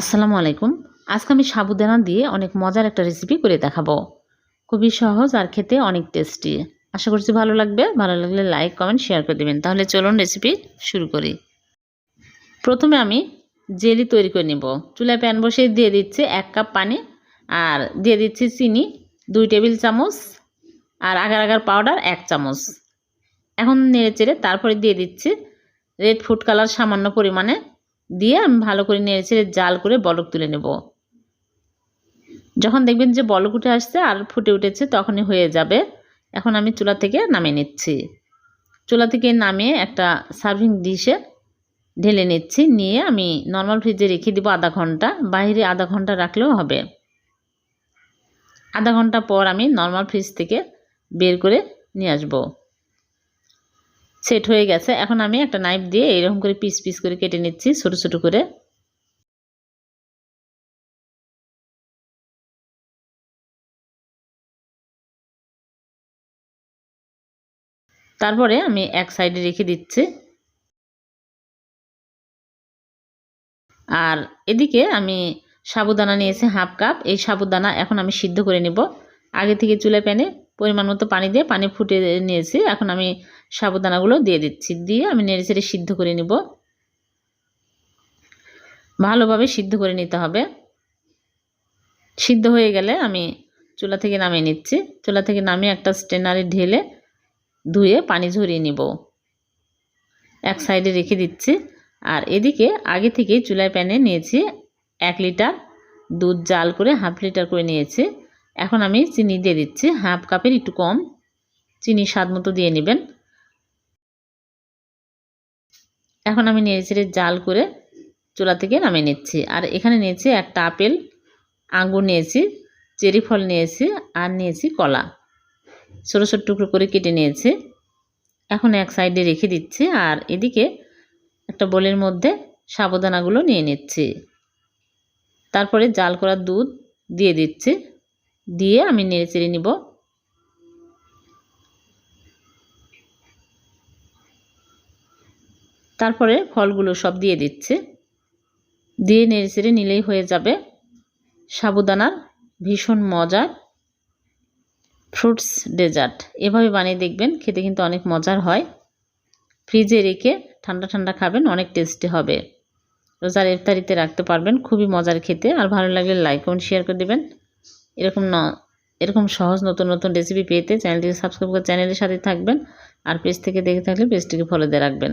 আসসালামু আলাইকুম। আজকে আমি সাবুদানা দিয়ে অনেক মজার একটা রেসিপি করে দেখাবো। খুবই সহজ আর খেতে অনেক টেস্টি আশা করছি ভালো লাগবে। ভালো লাগলে লাইক কমেন্ট শেয়ার করে দেবেন। তাহলে চলুন রেসিপি শুরু করি। প্রথমে আমি জেলি তৈরি করে নেব। চুলায় প্যান বসিয়ে দিয়ে দিচ্ছি এক কাপ পানি আর দিয়ে দিচ্ছি চিনি, দুই টেবিল চামচ আর আগার আগার পাউডার এক চামচ। এখন নেড়ে চেড়ে তারপরে দিয়ে দিচ্ছি রেড ফুড কালার সামান্য পরিমাণে দিয়ে আমি ভালো করে নেড়ে ছেড়ে জাল করে বলক তুলে নেব। যখন দেখবেন যে বলক উঠে আসছে আর ফুটে উঠেছে তখনই হয়ে যাবে। এখন আমি চুলা থেকে নামিয়ে নিচ্ছি। চুলা থেকে নামিয়ে একটা সার্ভিং ডিশে ঢেলে নিচ্ছি। নিয়ে আমি নর্মাল ফ্রিজে রেখে দিব আধা ঘণ্টা। বাইরে আধা ঘণ্টা রাখলেও হবে। আধা ঘণ্টা পর আমি নর্মাল ফ্রিজ থেকে বের করে নিয়ে আসব। সেট হয়ে গেছে। এখন আমি একটা নাইফ দিয়ে এরকম করে পিস পিস করে কেটে নিচ্ছি, ছোট ছোট করে। তারপরে আমি এক সাইডে রেখে দিচ্ছি। আর এদিকে আমি সাবুদানা নিয়েছি হাফ কাপ। এই সাবুদানা এখন আমি সিদ্ধ করে নেব। আগে থেকে চুলে প্যানে পরিমাণ মতো পানি দিয়ে, পানি ফুটে নিয়েছি। এখন আমি সাবুদানাগুলো দিয়ে দিচ্ছি। দিয়ে আমি নেড়ে চেড়ে সিদ্ধ করে নিব। ভালোভাবে সিদ্ধ করে নিতে হবে। সিদ্ধ হয়ে গেলে আমি চুলা থেকে নামিয়ে নিচ্ছি। চুলা থেকে নামিয়ে একটা স্টেনারে ঢেলে ধুয়ে পানি ঝরিয়ে নিব। এক সাইডে রেখে দিচ্ছি। আর এদিকে আগে থেকে চুলায় প্যানে নিয়েছি এক লিটার দুধ জাল করে, হাফ লিটার করে নিয়েছি। এখন আমি চিনি দিয়ে দিচ্ছি। হাফ কাপের একটু কম। চিনি স্বাদ মতো দিয়ে নেবেন। এখন আমি নেড়ে জাল করে চুলা থেকে নামিয়ে নিচ্ছি। আর এখানে নিয়েছি একটা আপেল, আঙ্গুর নিয়েছি, চেরি ফল নিয়েছি, আর নিয়েছি কলা। ছোটো ছোটো টুকরো করে কেটে নিয়েছি। এখন এক সাইডে রেখে দিচ্ছি আর এদিকে একটা বোলের মধ্যে সাবধানাগুলো নিয়ে নিচ্ছি। তারপরে জাল করা দুধ দিয়ে দিচ্ছি। দিয়ে আমি নেড়ে চেড়ে নিব তারপরে ফলগুলো সব দিয়ে দিচ্ছে। দিয়ে নেড়ে চেড়ে নিলেই হয়ে যাবে সাবুদানার ভীষণ মজার ফ্রুটস ডেজার্ট। এভাবে বানিয়ে দেখবেন, খেতে কিন্তু অনেক মজার হয়। ফ্রিজে রেখে ঠান্ডা ঠান্ডা খাবেন, অনেক টেস্টি হবে। রোজার ইফতারিতে রাখতে পারবেন, খুবই মজার খেতে। আর ভালো লাগলে লাইক কমেন্ট শেয়ার করে দেবেন। এরকম ন, এরকম সহজ নতুন নতুন রেসিপি পেতে চ্যানেলটিকে সাবস্ক্রাইব করে চ্যানেলের সাথে থাকবেন। আর পেজ থেকে দেখে থাকলে পেজটিকে ফলো দিয়ে রাখবেন।